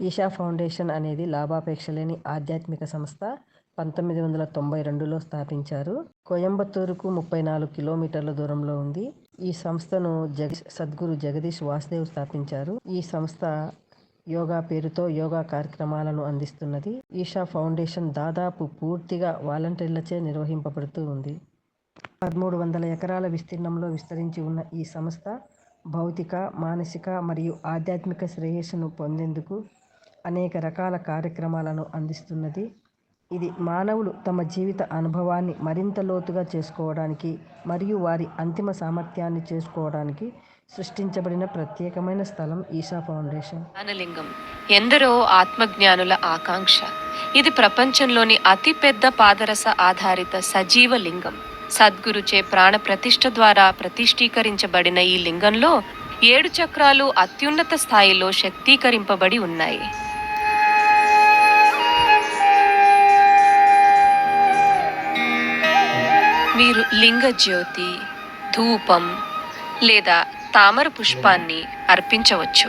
Isha foundation అనేది లాభాపేక్ష లేని ఆధ్యాత్మిక సంస్థ పంతొమ్మిది వందల తొంభై రెండులో స్థాపించారు. కోయంబత్తూరుకు ముప్పై నాలుగు కిలోమీటర్ల దూరంలో ఉంది. ఈ సంస్థను జగ సద్గురు జగదీష్ వాసుదేవ్ స్థాపించారు. ఈ సంస్థ యోగా పేరుతో యోగా కార్యక్రమాలను అందిస్తున్నది. ఈషా ఫౌండేషన్ దాదాపు పూర్తిగా వాలంటీర్లచే నిర్వహింపబడుతూ ఉంది. పదమూడు వందల ఎకరాల విస్తీర్ణంలో విస్తరించి ఉన్న ఈ సంస్థ భౌతిక మానసిక మరియు ఆధ్యాత్మిక శ్రేయస్సును పొందేందుకు అనేక రకాల కార్యక్రమాలను అందిస్తున్నది. ఇది మానవులు తమ జీవిత అనుభవాన్ని మరింత లోతుగా చేసుకోవడానికి మరియు వారి అంతిమ సామర్థ్యాన్ని చేసుకోవడానికి సృష్టించబడిన ప్రత్యేకమైన స్థలం ఈషా ఫౌండేషన్. జ్ఞానలింగం. ఎందరో ఆత్మజ్ఞానుల ఆకాంక్ష. ఇది ప్రపంచంలోని అతిపెద్ద పాదరస ఆధారిత సజీవ లింగం. సద్గురుచే ప్రాణ ప్రతిష్ఠ ద్వారా ప్రతిష్ఠీకరించబడిన ఈ లింగంలో ఏడు చక్రాలు అత్యున్నత స్థాయిలో శక్తీకరింపబడి ఉన్నాయి. మీరు లింగజ్యోతి ధూపం లేదా తామర పుష్పాన్ని అర్పించవచ్చు.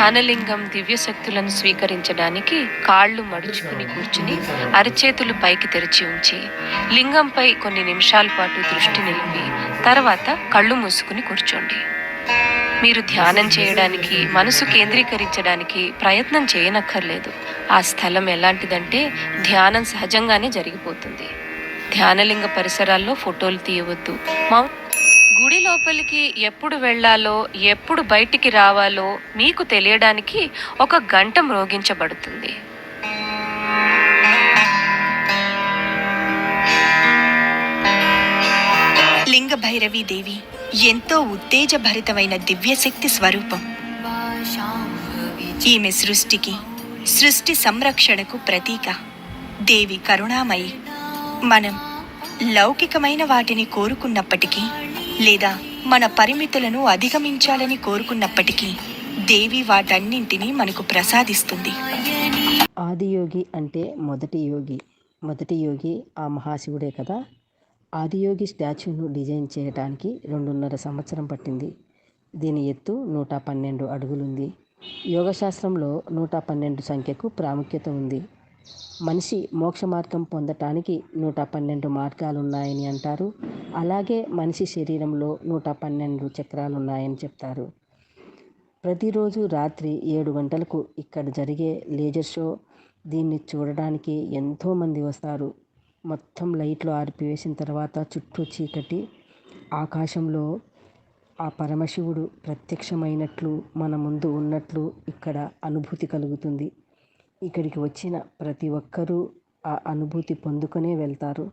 ధ్యానలింగం దివ్య శక్తులను స్వీకరించడానికి కాళ్ళు మడుచుకుని కూర్చుని అరచేతులు పైకి తెరిచి ఉంచి లింగంపై కొన్ని నిమిషాల పాటు దృష్టి నిలిపి తర్వాత కళ్ళు మూసుకుని కూర్చోండి. మీరు ధ్యానం చేయడానికి మనసు కేంద్రీకరించడానికి ప్రయత్నం చేయనక్కర్లేదు. ఆ స్థలం ఎలాంటిదంటే ధ్యానం సహజంగానే జరిగిపోతుంది. ధ్యానలింగ పరిసరాల్లో ఫోటోలు తీయవద్దు. మౌంట్ గుడి లోపలికి ఎప్పుడు వెళ్ళాలో ఎప్పుడు బయటికి రావాలో మీకు తెలియడానికి ఒక గంట మ్రోగించబడుతుంది లింగ భైరవి దేవి ఎంతో ఉత్తేజభరితమైన దివ్యశక్తి స్వరూపం. ఈమె సృష్టికి సృష్టి సంరక్షణకు ప్రతీక. దేవి కరుణామయి. మనం లౌకికమైన వాటిని కోరుకున్నప్పటికీ లేదా మన పరిమితులను అధిగమించాలని కోరుకున్నప్పటికీ దేవి వాటన్నింటినీ మనకు ప్రసాదిస్తుంది. ఆదియోగి అంటే మొదటి యోగి. మొదటి యోగి ఆ మహాశివుడే కదా. ఆదియోగి స్టాచ్యూను డిజైన్ చేయడానికి రెండున్నర సంవత్సరం పట్టింది. దీని ఎత్తు నూట పన్నెండు అడుగులుంది. యోగశాస్త్రంలో నూట పన్నెండు సంఖ్యకు ప్రాముఖ్యత ఉంది. మనిషి మోక్ష మార్గం పొందటానికి నూట పన్నెండు మార్గాలున్నాయని అంటారు. అలాగే మనిషి శరీరంలో నూట పన్నెండు చక్రాలు ఉన్నాయని చెప్తారు. ప్రతిరోజు రాత్రి ఏడు గంటలకు ఇక్కడ జరిగే లేజర్ షో. దీన్ని చూడడానికి ఎంతోమంది వస్తారు. మొత్తం లైట్లు ఆర్పివేసిన తర్వాత చుట్టూ చీకటి. ఆకాశంలో ఆ పరమశివుడు ప్రత్యక్షమైనట్లు మన ముందు ఉన్నట్లు ఇక్కడ అనుభూతి కలుగుతుంది. ఇక్కడికి వచ్చిన ప్రతి ఒక్కరూ ఆ అనుభూతి పొందుకునే వెళ్తారు.